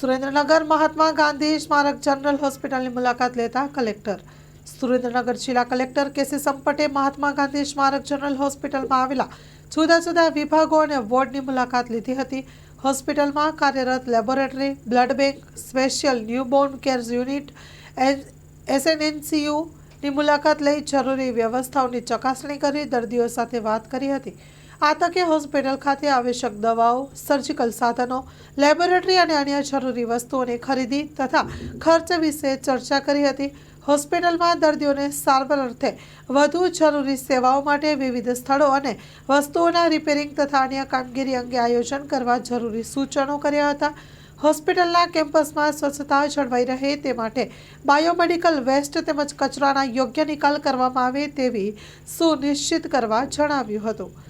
સુરેન્દ્રનગર મહાત્મા ગાંધી સ્મારક જનરલ હોસ્પિટલની મુલાકાત લેતા કલેક્ટર. સુરેન્દ્રનગર જિલ્લા collector K C Sampate Mahatma Gandhi સ્મારક જનરલ હોસ્પિટલમાં આવેલા જુદા જુદા વિભાગો અને વોર્ડની મુલાકાત લીધી હતી. હોસ્પિટલમાં કાર્યરત laboratory, blood bank, special newborn care unit એસએનએનસીયુની મુલાકાત લઈ જરૂરી વ્યવસ્થાઓની ચકાસણી કરી દર્દીઓ સાથે વાત કરી હતી. આ હોસ્પિટલ ખાતે આવશ્યક દવાઓ સર્જિકલ સાધનો લેબોરેટરી અને અન્ય જરૂરી વસ્તુઓની ખરીદી તથા ખર્ચ વિશે ચર્ચા કરી હતી. હોસ્પિટલમાં દર્દીઓને સારવાર અર્થે વધુ જરૂરી સેવાઓ માટે વિવિધ સ્થળો અને વસ્તુઓના રિપેરિંગ તથા અન્ય કામગીરી અંગે આયોજન કરવા જરૂરી સૂચનો કર્યા હતા. હોસ્પિટલના કેમ્પસમાં સ્વચ્છતા જળવાઈ રહે તે માટે બાયોમેડિકલ વેસ્ટ તેમજ કચરાના યોગ્ય નિકાલ કરવામાં આવે તેવી સુનિશ્ચિત કરવા જણાવ્યું હતું.